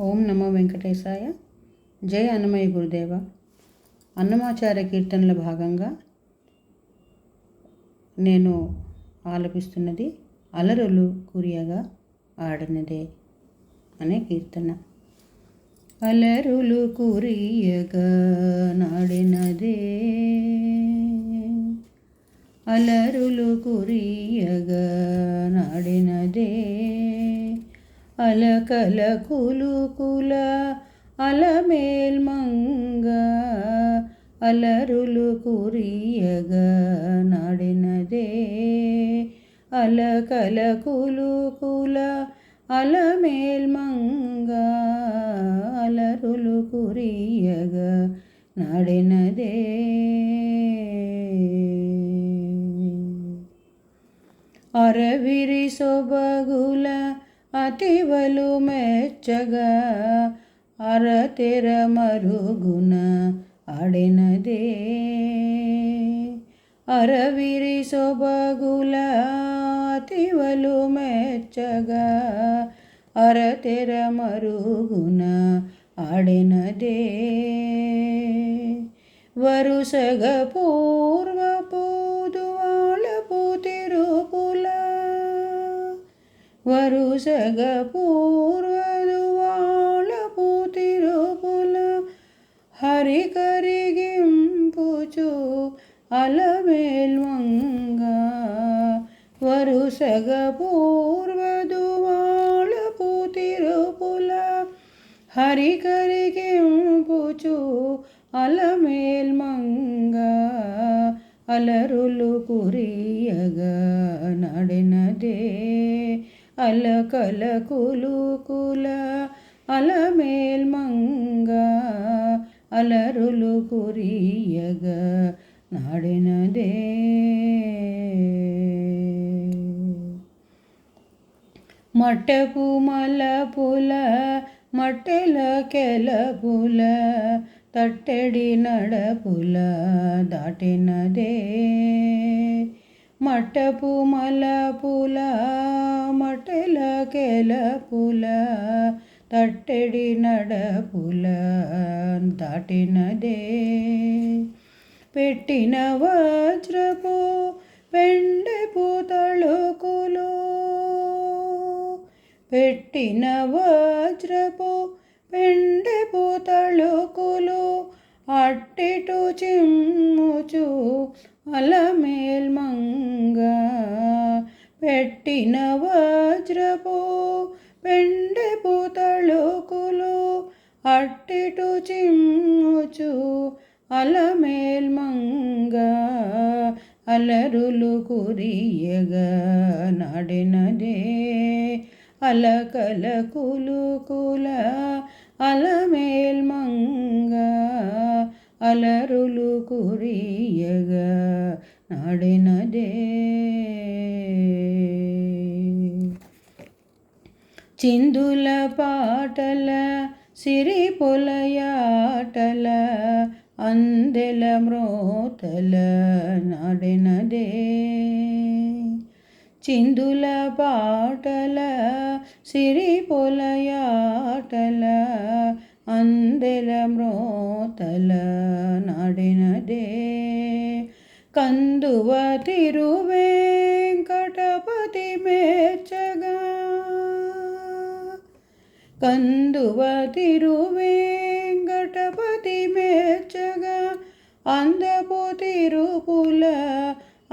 ఓం నమో వెంకటేశాయ. జై అన్నమయ్య గురుదేవ. అన్నమాచార్య కీర్తనల భాగంగా నేను ఆలపిస్తున్నది అలరులు కురియగా ఆడినదే అనే కీర్తన. అలరులు కురియగా నాడినదే. అలరులు కురియగా నాడినదే. అలకల కులుకుల అలమేల్మంగ అలరులు కురియగా నాడినదే అలకల కులుకుల అలమేల్మంగ అలరులు కురియగా నాడినదే అరవిరి సొబగుల అతివలు మెచ్చగా అరతెర మరుగున అడినదే అరవిరి సొబగుల అతివలు మెచ్చగా అరతెర మరుగున ఆడినదే. వరుసగ పూర్వపు వరుసగ పూర్వదు వాళ్ళపు తిరుపుల హరి కరిగింపుచు అలమేల్మంగ వరుసగ పూర్వదు వాళ్ళపు తిరుపుల హరి కరిగింపుచు అలమేల్మంగ అలరులు కురియగా నడినదే అలకల కులుకుల అలమేల్మంగ అలరులు కురియగా నాడినదే. మట్టపు మలపుల మట్టెల కెలపుల తట్టెడి నడపుల దాటినదే. మట్టపు మలపుల మట్టెల కెలపుల తట్టెడి నడపుల దాటినదే. పెట్టిన వజ్రపు పెండెపు తళుకులు పెట్టిన వజ్రపు పెండెపు తళుకులు అట్టిటు చిమ్ముచు అలమేల్మంగ పెట్టిన వజ్రపు పెండెపు తళుకులు అట్టిటు చిమ్ముచు అలమేల్మంగా అలరులు కురియగా నడినదే అలకల కులుకుల అలమేల్మంగా అలరులు కురియగా నడినదే చిందుల పాటల సిరి పొలయాటల అందెల మ్రోతల నాడినదే. చిందుల పాటల సిరి పొలయాటల అందెల మ్రోతల నాడినదే. కందువ తిరువేంకటపతి మెచ్చగా కందువ తిరువేంకటపతి మెచ్చగా అందపు తిరుపుల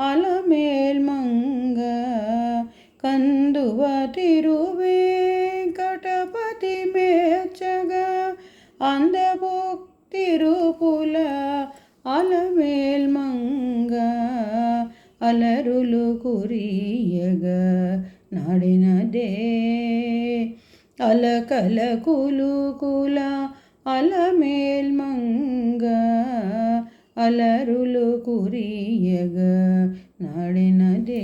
అలమేల్మంగ కందువ తిరువేంకటపతి మెచ్చగా అందపు తిరుపుల అలమేల్మంగ అలరులు కురియగా నాడినదే అలకల కులుకుల అలమేల్మంగ అలరులు కురియగ నడినదే